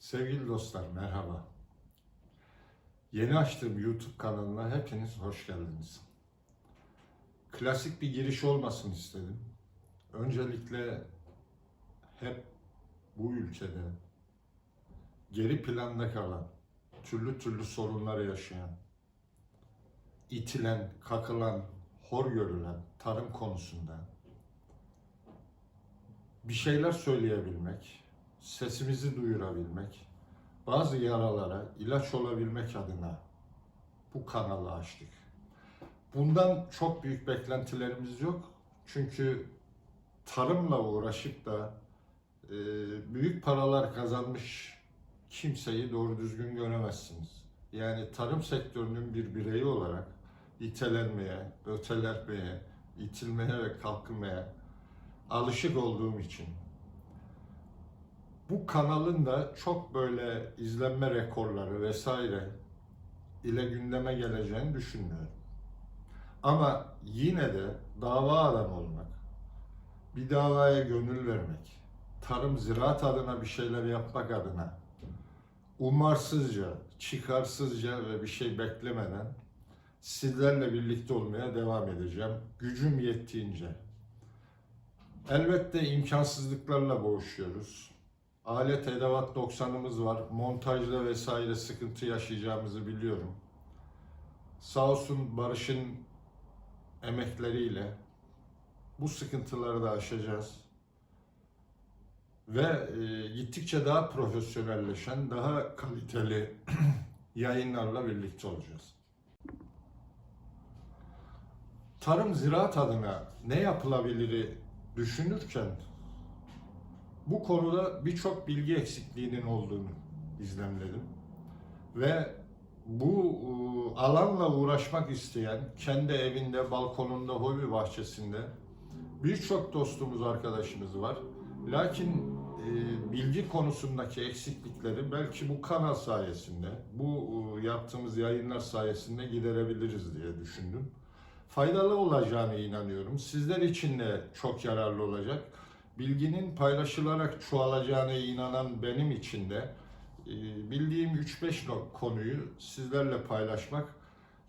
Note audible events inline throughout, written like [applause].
Sevgili dostlar merhaba. Yeni açtığım YouTube kanalına hepiniz hoş geldiniz. Klasik bir giriş olmasın istedim. Öncelikle hep bu ülkede geri planda kalan, türlü türlü sorunları yaşayan, itilen, kakılan, hor görülen tarım konusunda bir şeyler söyleyebilmek, sesimizi duyurabilmek, bazı yaralara ilaç olabilmek adına bu kanalı açtık. Bundan çok büyük beklentilerimiz yok. Çünkü tarımla uğraşıp da e, büyük paralar kazanmış kimseyi doğru düzgün göremezsiniz. Yani tarım sektörünün bir bireyi olarak itelenmeye, ötelenmeye, itilmeye ve kalkınmaya alışık olduğum için bu kanalın da çok böyle izlenme rekorları vesaire ile gündeme geleceğini düşünmüyorum. Ama yine de dava adamı olmak, bir davaya gönül vermek, tarım ziraat adına bir şeyler yapmak adına umarsızca, çıkarsızca ve bir şey beklemeden sizlerle birlikte olmaya devam edeceğim. Gücüm yettiğince. Elbette imkansızlıklarla boğuşuyoruz. Alet edevat noksanımız var. Montajda vesaire sıkıntı yaşayacağımızı biliyorum. Sağ olsun Barış'ın emekleriyle bu sıkıntıları da aşacağız. Ve e, gittikçe daha profesyonelleşen, daha kaliteli [clears throat] yayınlarla birlikte olacağız. Tarım ziraat adına ne yapılabiliri düşünürken bu konuda birçok bilgi eksikliğinin olduğunu izlemledim. Ve bu e, alanla uğraşmak isteyen, kendi evinde, balkonunda, hobi bahçesinde birçok dostumuz, arkadaşımız var. Lakin e, bilgi konusundaki eksiklikleri belki bu kanal sayesinde, bu e, yaptığımız yayınlar sayesinde giderebiliriz diye düşündüm. Faydalı olacağına inanıyorum. Sizler için de çok yararlı olacak bilginin paylaşılarak çoğalacağına inanan benim için de e, bildiğim 3-5 no- konuyu sizlerle paylaşmak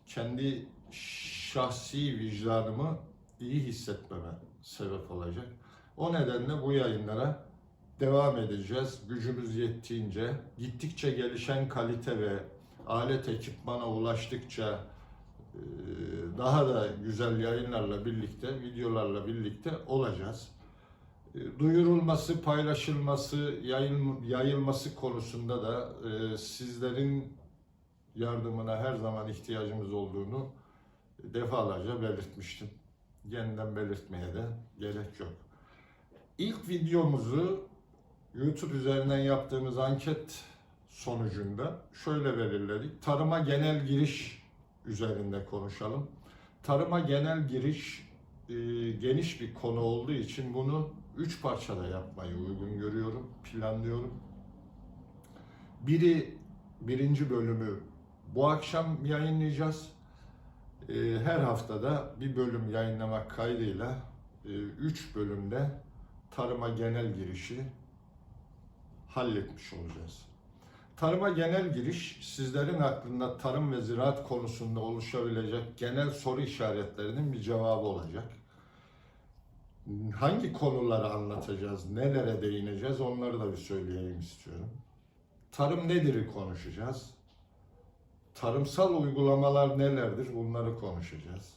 kendi şahsi vicdanımı iyi hissetmeme sebep olacak. O nedenle bu yayınlara devam edeceğiz. Gücümüz yettiğince, gittikçe gelişen kalite ve alet ekipmana ulaştıkça e, daha da güzel yayınlarla birlikte, videolarla birlikte olacağız duyurulması, paylaşılması, yayıl, yayılması konusunda da e, sizlerin yardımına her zaman ihtiyacımız olduğunu defalarca belirtmiştim. Yeniden belirtmeye de gerek yok. İlk videomuzu YouTube üzerinden yaptığımız anket sonucunda şöyle belirledik. Tarıma genel giriş üzerinde konuşalım. Tarıma genel giriş e, geniş bir konu olduğu için bunu üç parçada yapmayı uygun görüyorum, planlıyorum. Biri birinci bölümü bu akşam yayınlayacağız. E, her haftada bir bölüm yayınlamak kaydıyla e, üç bölümde tarıma genel girişi halletmiş olacağız. Tarıma genel giriş sizlerin aklında tarım ve ziraat konusunda oluşabilecek genel soru işaretlerinin bir cevabı olacak hangi konuları anlatacağız, nelere değineceğiz onları da bir söyleyeyim istiyorum. Tarım nedir'i konuşacağız. Tarımsal uygulamalar nelerdir bunları konuşacağız.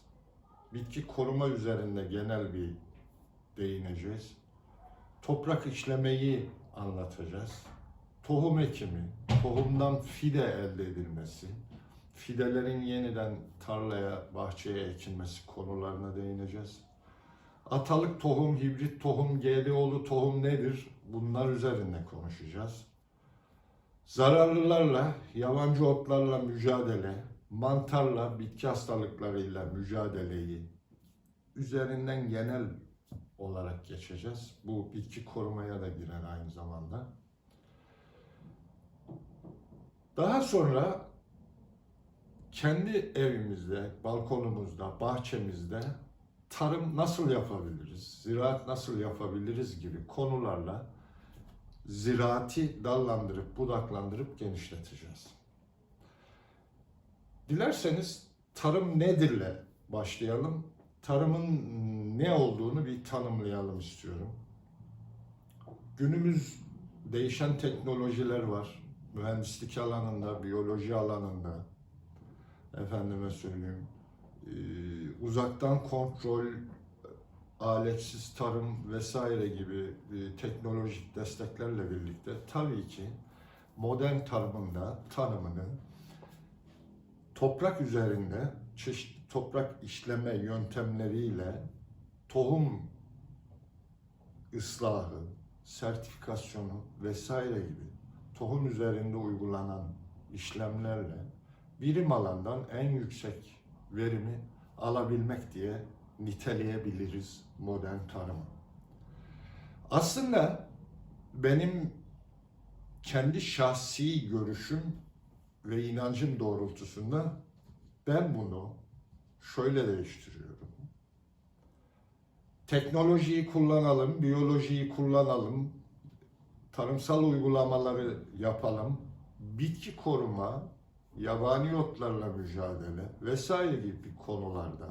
Bitki koruma üzerinde genel bir değineceğiz. Toprak işlemeyi anlatacağız. Tohum ekimi, tohumdan fide elde edilmesi, fidelerin yeniden tarlaya, bahçeye ekilmesi konularına değineceğiz Atalık tohum, hibrit tohum, GDO'lu tohum nedir? Bunlar üzerinde konuşacağız. Zararlılarla, yabancı otlarla mücadele, mantarla, bitki hastalıklarıyla mücadeleyi üzerinden genel olarak geçeceğiz. Bu bitki korumaya da girer aynı zamanda. Daha sonra kendi evimizde, balkonumuzda, bahçemizde tarım nasıl yapabiliriz, ziraat nasıl yapabiliriz gibi konularla ziraati dallandırıp budaklandırıp genişleteceğiz. Dilerseniz tarım nedirle başlayalım. Tarımın ne olduğunu bir tanımlayalım istiyorum. Günümüz değişen teknolojiler var. Mühendislik alanında, biyoloji alanında, efendime söyleyeyim, uzaktan kontrol, aletsiz tarım vesaire gibi e, teknolojik desteklerle birlikte tabii ki modern tarımında tanımını toprak üzerinde çeşitli toprak işleme yöntemleriyle tohum ıslahı, sertifikasyonu vesaire gibi tohum üzerinde uygulanan işlemlerle birim alandan en yüksek verimi alabilmek diye niteleyebiliriz modern tarımı. Aslında benim kendi şahsi görüşüm ve inancım doğrultusunda ben bunu şöyle değiştiriyorum. Teknolojiyi kullanalım, biyolojiyi kullanalım, tarımsal uygulamaları yapalım, bitki koruma, yabani otlarla mücadele vesaire gibi konularda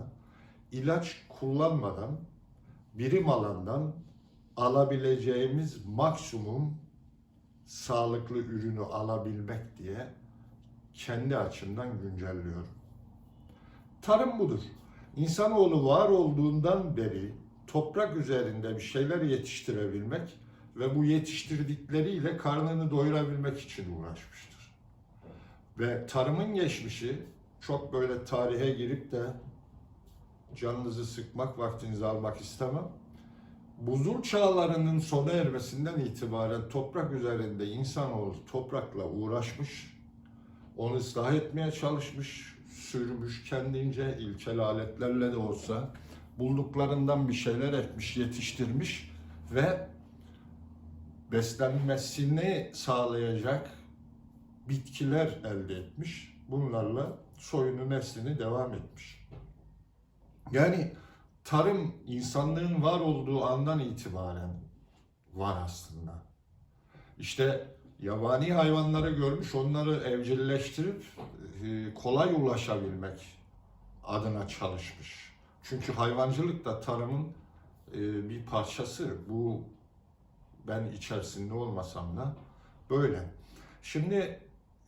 ilaç kullanmadan birim alandan alabileceğimiz maksimum sağlıklı ürünü alabilmek diye kendi açımdan güncelliyorum. Tarım budur. İnsanoğlu var olduğundan beri toprak üzerinde bir şeyler yetiştirebilmek ve bu yetiştirdikleriyle karnını doyurabilmek için uğraşmıştır. Ve tarımın geçmişi çok böyle tarihe girip de canınızı sıkmak, vaktinizi almak istemem. Buzul çağlarının sona ermesinden itibaren toprak üzerinde insanoğlu toprakla uğraşmış, onu ıslah etmeye çalışmış, sürmüş kendince ilkel aletlerle de olsa bulduklarından bir şeyler etmiş, yetiştirmiş ve beslenmesini sağlayacak bitkiler elde etmiş. Bunlarla soyunu, neslini devam etmiş. Yani tarım insanlığın var olduğu andan itibaren var aslında. İşte yabani hayvanları görmüş, onları evcilleştirip e, kolay ulaşabilmek adına çalışmış. Çünkü hayvancılık da tarımın e, bir parçası. Bu ben içerisinde olmasam da böyle. Şimdi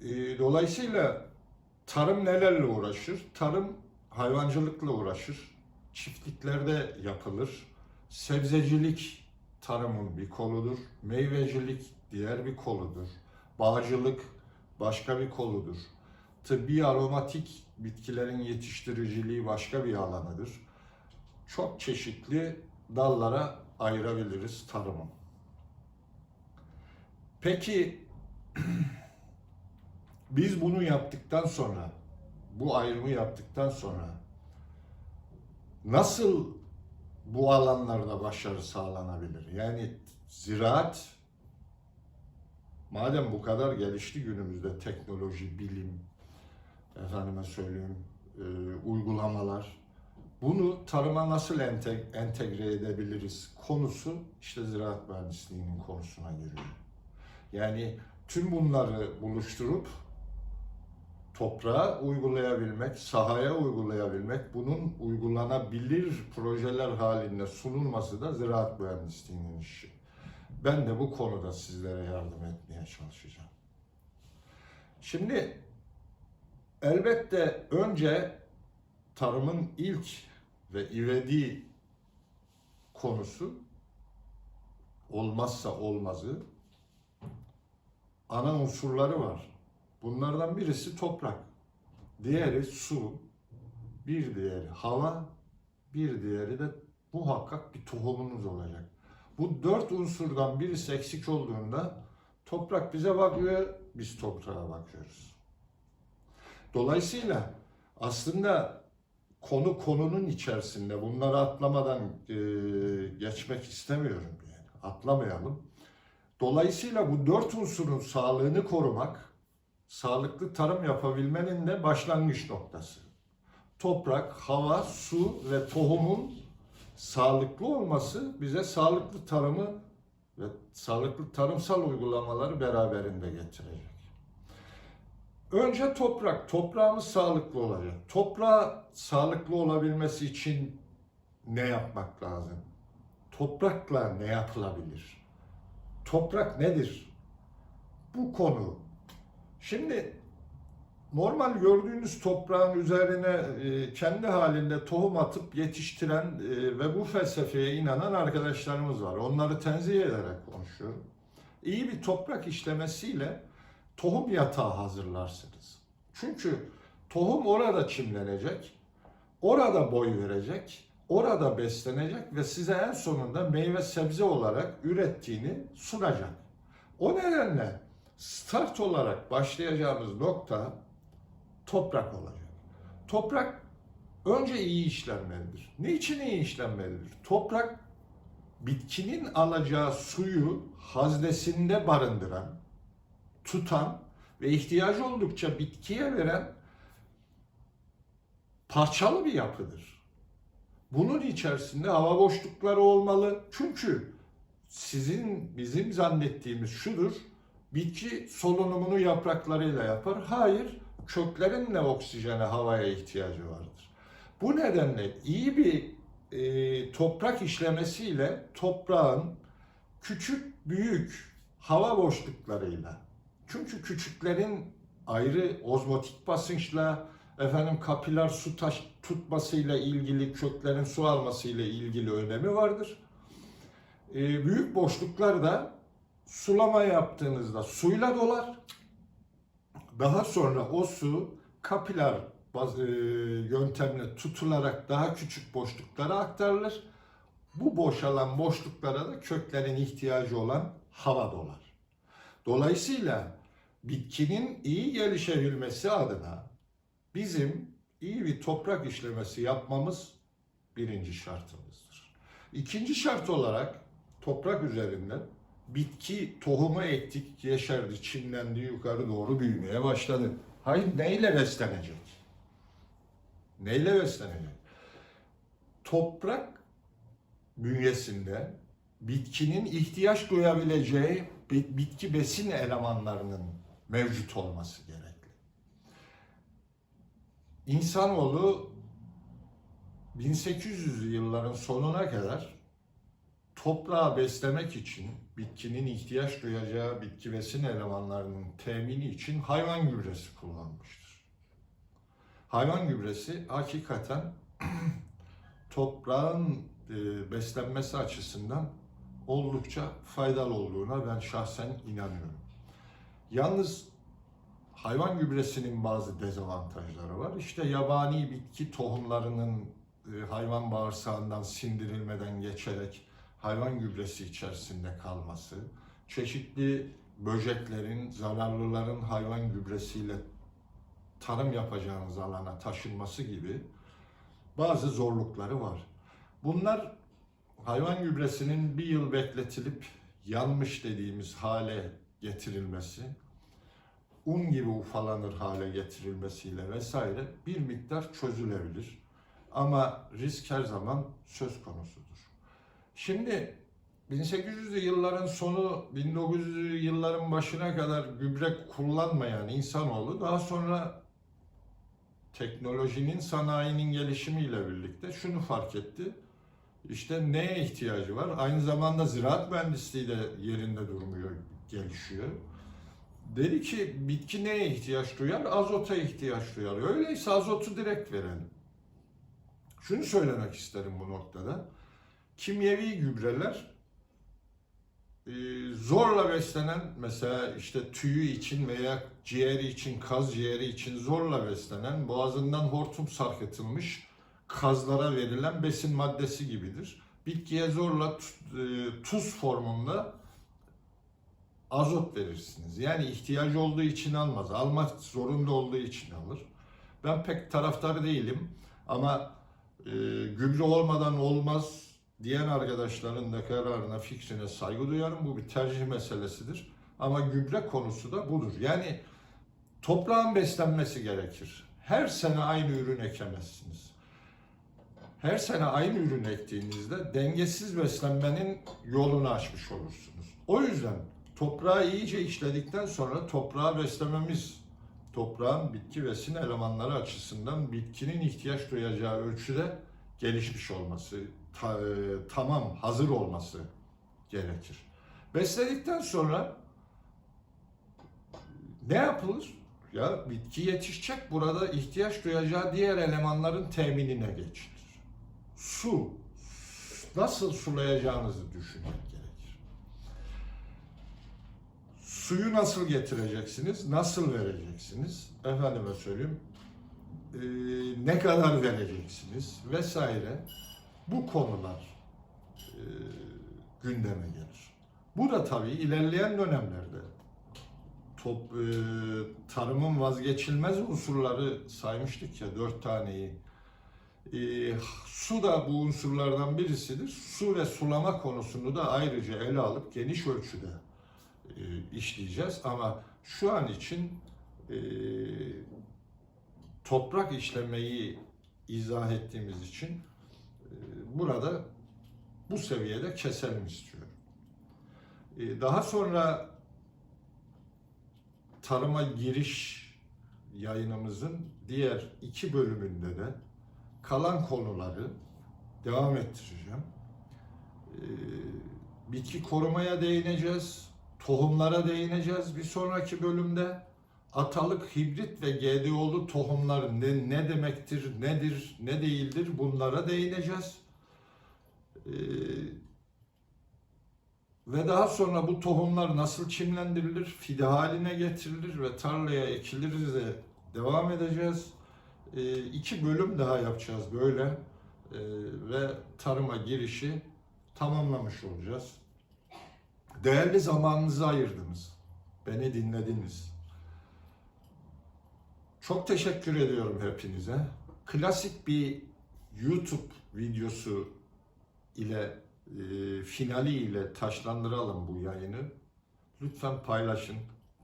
e, dolayısıyla tarım nelerle uğraşır? Tarım hayvancılıkla uğraşır. Çiftliklerde yapılır. Sebzecilik tarımın bir koludur. Meyvecilik diğer bir koludur. Bağcılık başka bir koludur. Tıbbi aromatik bitkilerin yetiştiriciliği başka bir alanıdır. Çok çeşitli dallara ayırabiliriz tarımı. Peki [clears throat] biz bunu yaptıktan sonra, bu ayrımı yaptıktan sonra nasıl bu alanlarda başarı sağlanabilir? Yani ziraat madem bu kadar gelişti günümüzde teknoloji, bilim, efendime söyleyeyim, e, uygulamalar, bunu tarıma nasıl ente- entegre edebiliriz konusu işte ziraat mühendisliğinin konusuna giriyor. Yani tüm bunları buluşturup toprağa uygulayabilmek, sahaya uygulayabilmek, bunun uygulanabilir projeler halinde sunulması da ziraat mühendisliğinin işi. Ben de bu konuda sizlere yardım etmeye çalışacağım. Şimdi elbette önce tarımın ilk ve ivedi konusu olmazsa olmazı ana unsurları var. Bunlardan birisi toprak, diğeri su, bir diğeri hava, bir diğeri de muhakkak bir tohumunuz olacak. Bu dört unsurdan birisi eksik olduğunda toprak bize bakıyor, biz toprağa bakıyoruz. Dolayısıyla aslında konu konunun içerisinde bunları atlamadan e, geçmek istemiyorum yani atlamayalım. Dolayısıyla bu dört unsurun sağlığını korumak, sağlıklı tarım yapabilmenin de başlangıç noktası. Toprak, hava, su ve tohumun sağlıklı olması bize sağlıklı tarımı ve sağlıklı tarımsal uygulamaları beraberinde getirecek. Önce toprak. Toprağımız sağlıklı olacak. Toprağa sağlıklı olabilmesi için ne yapmak lazım? Toprakla ne yapılabilir? Toprak nedir? Bu konu. Şimdi normal gördüğünüz toprağın üzerine e, kendi halinde tohum atıp yetiştiren e, ve bu felsefeye inanan arkadaşlarımız var. Onları tenzih ederek konuşuyorum. İyi bir toprak işlemesiyle tohum yatağı hazırlarsınız. Çünkü tohum orada çimlenecek, orada boy verecek, orada beslenecek ve size en sonunda meyve sebze olarak ürettiğini sunacak. O nedenle start olarak başlayacağımız nokta toprak olacak. Toprak önce iyi işlenmelidir. Niçin iyi işlenmelidir? Toprak bitkinin alacağı suyu haznesinde barındıran, tutan ve ihtiyacı oldukça bitkiye veren parçalı bir yapıdır. Bunun içerisinde hava boşlukları olmalı. Çünkü sizin bizim zannettiğimiz şudur. Bitki solunumunu yapraklarıyla yapar. Hayır, köklerin de oksijene, havaya ihtiyacı vardır. Bu nedenle iyi bir e, toprak işlemesiyle toprağın küçük büyük hava boşluklarıyla çünkü küçüklerin ayrı ozmotik basınçla efendim kapiler su taş tutmasıyla ilgili köklerin su almasıyla ilgili önemi vardır. E, büyük boşluklar da sulama yaptığınızda suyla dolar. Daha sonra o su kapiler e, yöntemle tutularak daha küçük boşluklara aktarılır. Bu boşalan boşluklara da köklerin ihtiyacı olan hava dolar. Dolayısıyla bitkinin iyi gelişebilmesi adına bizim iyi bir toprak işlemesi yapmamız birinci şartımızdır. İkinci şart olarak toprak üzerinden bitki tohumu ektik, yeşerdi, çimlendi, yukarı doğru büyümeye başladı. Hayır neyle beslenecek? Neyle beslenecek? Toprak bünyesinde bitkinin ihtiyaç duyabileceği bi- bitki besin elemanlarının mevcut olması gerekli. İnsanoğlu 1800'lü yılların sonuna kadar toprağı beslemek için bitkinin ihtiyaç duyacağı bitki besin elemanlarının temini için hayvan gübresi kullanmıştır. Hayvan gübresi hakikaten [clears throat] toprağın e, beslenmesi açısından oldukça faydalı olduğuna ben şahsen inanıyorum. Yalnız hayvan gübresinin bazı dezavantajları var. İşte yabani bitki tohumlarının e, hayvan bağırsağından sindirilmeden geçerek hayvan gübresi içerisinde kalması, çeşitli böceklerin, zararlıların hayvan gübresiyle tarım yapacağınız alana taşınması gibi bazı zorlukları var. Bunlar hayvan gübresinin bir yıl bekletilip yanmış dediğimiz hale getirilmesi, un gibi ufalanır hale getirilmesiyle vesaire bir miktar çözülebilir. Ama risk her zaman söz konusudur. Şimdi 1800'lü yılların sonu 1900'lü yılların başına kadar gübre kullanmayan insanoğlu daha sonra teknolojinin, sanayinin gelişimiyle birlikte şunu fark etti. İşte neye ihtiyacı var? Aynı zamanda ziraat mühendisliği de yerinde durmuyor, gelişiyor. Dedi ki bitki neye ihtiyaç duyar? Azota ihtiyaç duyar. Öyleyse azotu direkt verelim. Şunu söylemek isterim bu noktada. Kimyevi gübreler e, zorla beslenen mesela işte tüyü için veya ciğeri için, kaz ciğeri için zorla beslenen boğazından hortum sarkıtılmış kazlara verilen besin maddesi gibidir. Bitkiye zorla e, tuz formunda azot verirsiniz. Yani ihtiyacı olduğu için almaz. Almak zorunda olduğu için alır. Ben pek taraftar değilim ama e, gübre olmadan olmaz diyen arkadaşların da kararına, fikrine saygı duyarım. Bu bir tercih meselesidir. Ama gübre konusu da budur. Yani toprağın beslenmesi gerekir. Her sene aynı ürün ekemezsiniz. Her sene aynı ürün ektiğinizde dengesiz beslenmenin yolunu açmış olursunuz. O yüzden toprağı iyice işledikten sonra toprağı beslememiz, toprağın bitki besin elemanları açısından bitkinin ihtiyaç duyacağı ölçüde gelişmiş olması, ta- e, tamam hazır olması gerekir. Besledikten sonra ne yapılır? Ya bitki yetişecek burada ihtiyaç duyacağı diğer elemanların teminine geçilir. Su. Nasıl sulayacağınızı düşünmek gerekir. Suyu nasıl getireceksiniz? Nasıl vereceksiniz? Efendime söyleyeyim. eee, ne kadar vereceksiniz? Vesaire. Bu konular eee, gündeme gelir. Bu da tabii ilerleyen dönemlerde top, e, tarımın vazgeçilmez unsurları saymıştık ya dört taneyi. E, su da bu unsurlardan birisidir. Su ve sulama konusunu da ayrıca ele alıp geniş ölçüde e, işleyeceğiz. Ama şu an için e, toprak işlemeyi izah ettiğimiz için e, burada bu seviyede keselim istiyorum. E, daha sonra tarıma giriş yayınımızın diğer iki bölümünde de kalan konuları devam ettireceğim. Ee, bitki korumaya değineceğiz, tohumlara değineceğiz bir sonraki bölümde. Atalık, hibrit ve GDO'lu tohumlar ne, ne demektir, nedir, ne değildir bunlara değineceğiz. Ee, ve daha sonra bu tohumlar nasıl çimlendirilir, fide haline getirilir ve tarlaya ekilir de devam edeceğiz. Ee, iki bölüm daha yapacağız böyle Ee, ve tarıma girişi tamamlamış olacağız. Değerli zamanınızı ayırdınız. Beni dinlediniz. Çok teşekkür ediyorum hepinize. Klasik bir YouTube videosu ile e, finali ile taşlandıralım bu yayını. Lütfen paylaşın.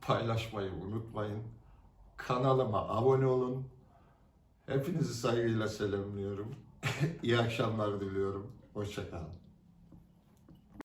Paylaşmayı unutmayın. Kanalıma abone olun. Hepinizi saygıyla selamlıyorum. [laughs] İyi akşamlar diliyorum. Hoşçakalın.